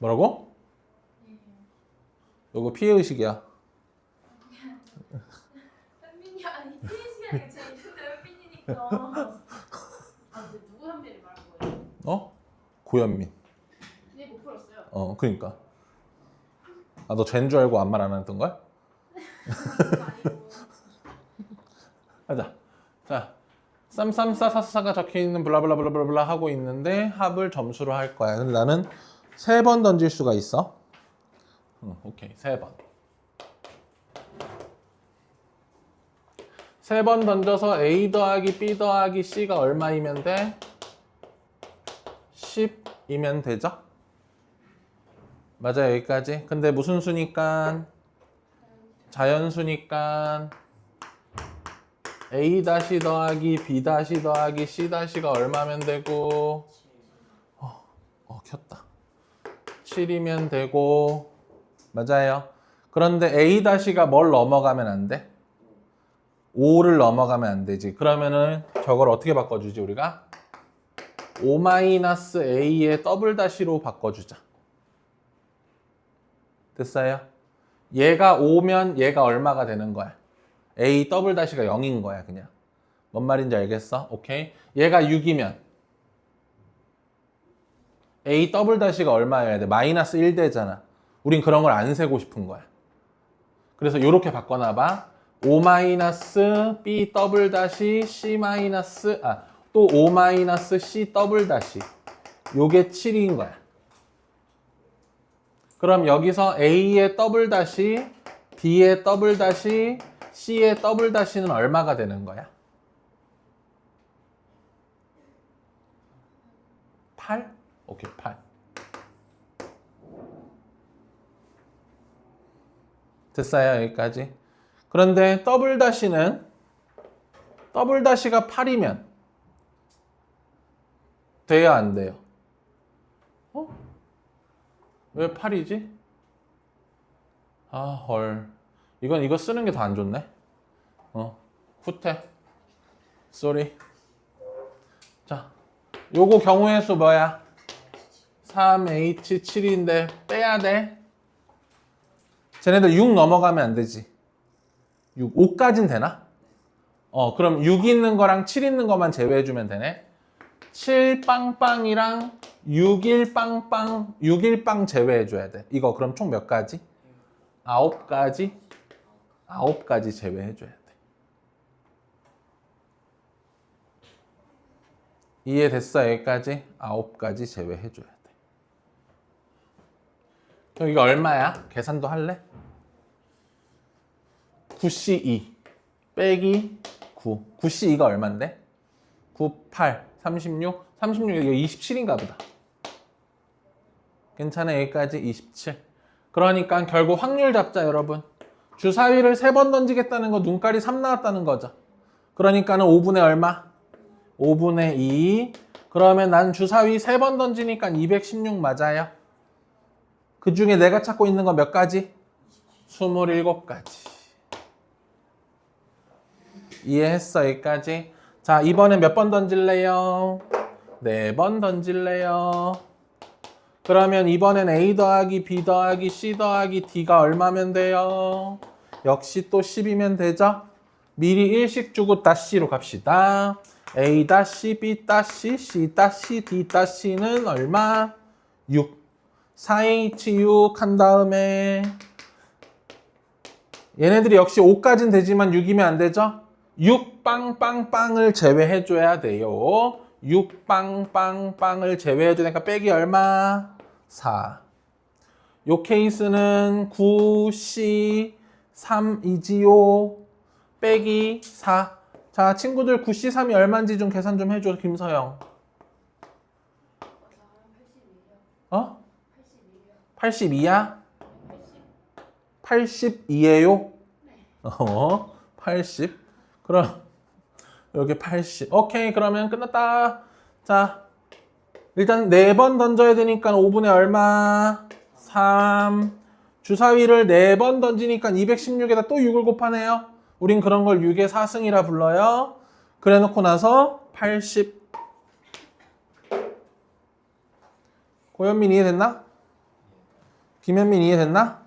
뭐라고? 요거 피해 의식이야. 현민이 아니 피해 시간이 제일 힘들어 현민이니까. 아 근데 누구 현민이 말한 거예요? 어? 고현민. 얘못 풀었어요. 어, 그러니까. 아, 너 쟨 줄 알고 아무 말 안 했던 거야? 그거 아니고. 하자. 자, 쌈쌈싸 사사가 적혀 있는 블라블라블라블라 하고 있는데 합을 점수로 할 거야. 근데 나는 세 번 던질 수가 있어. 응, 오케이, 세 번. 세 번 던져서 A 더하기 B 더하기 C가 얼마이면 돼? 10이면 되죠? 맞아요, 여기까지. 근데 무슨 수니까? 자연수니까 A 다시 더하기 B 다시 더하기 C 다시가 얼마면 되고 어, 어 켰다 7이면 되고 맞아요 그런데 A 다시가 뭘 넘어가면 안 돼? 5를 넘어가면 안 되지 그러면은 저걸 어떻게 바꿔주지 우리가 5-A의 더블 다시로 바꿔주자 됐어요? 얘가 5면 얘가 얼마가 되는 거야? A 더블 다시가 0인 거야, 그냥. 뭔 말인지 알겠어? 오케이. 얘가 6이면 A 더블 다시가 얼마여야 돼? 마이너스 1 되잖아. 우린 그런 걸 안 세고 싶은 거야. 그래서 이렇게 바꿔놔 봐. 5 마이너스 B 더블 다시 C 마이너스 아, 또5 마이너스 C 더블 다시. 요게 7인 거야. 그럼 여기서 A의 더블 다시, B의 더블 다시, C의 더블 다시는 얼마가 되는 거야? 8? 오케이, 8. 됐어요, 여기까지. 그런데 더블 다시는 더블 다시가 8이면 돼야 안 돼요? 어? 왜 8이지? 아, 헐. 이건 이거 쓰는 게 더 안 좋네. 어, 후퇴. 쏘리. 자, 요거 경우의 수 뭐야? 3H7인데 빼야 돼. 쟤네들 6 넘어가면 안 되지. 6, 5까진 되나? 어, 그럼 6 있는 거랑 7 있는 거만 제외해주면 되네. 7 빵빵이랑 6일 빵빵, 6일 빵 제외해줘야 돼. 이거 그럼 총 몇 가지? 9가지? 9가지 제외해줘야 돼. 이해됐어? 여기까지? 9가지 제외해줘야 돼. 여기가 얼마야? 계산도 할래? 9C2 빼기 9. 9C2가 얼만데? 9, 8, 36, 36, 이거 27인가 보다. 괜찮아, 여기까지 27. 그러니까 결국 확률 잡자, 여러분. 주사위를 3번 던지겠다는 거 눈깔이 3 나왔다는 거죠. 그러니까 는 5분의 얼마? 5분의 2. 그러면 난 주사위 3번 던지니까 216 맞아요. 그 중에 내가 찾고 있는 건 몇 가지? 27가지. 이해했어, 여기까지? 자, 이번엔 몇 번 던질래요? 네 번 던질래요? 그러면 이번엔 A 더하기 B 더하기 C 더하기 D가 얼마면 돼요? 역시 또 10이면 되죠? 미리 일식 주고 다시로 갑시다. A 다시 B 다시 C 다시 D 다시는 얼마? 6. 4H6 한 다음에 얘네들이 역시 5까지는 되지만 6이면 안 되죠? 6 빵빵빵을 제외해 줘야 돼요. 6 빵빵빵을 제외해 주니까 빼기 얼마? 4. 요 케이스는 9C 3이지요. 빼기 4. 자, 친구들 9C 3이 얼마인지 좀 계산 좀 해줘, 김서영. 82야? 82예요? 어, 80. 그럼 여기 80. 오케이, 그러면 끝났다. 자, 일단 4번 던져야 되니까 5분의 얼마? 3. 주사위를 4번 던지니까 216에다 또 6을 곱하네요. 우린 그런 걸 6의 4승이라 불러요. 그래 놓고 나서 80. 고현민 이해됐나? 김현민 이해됐나?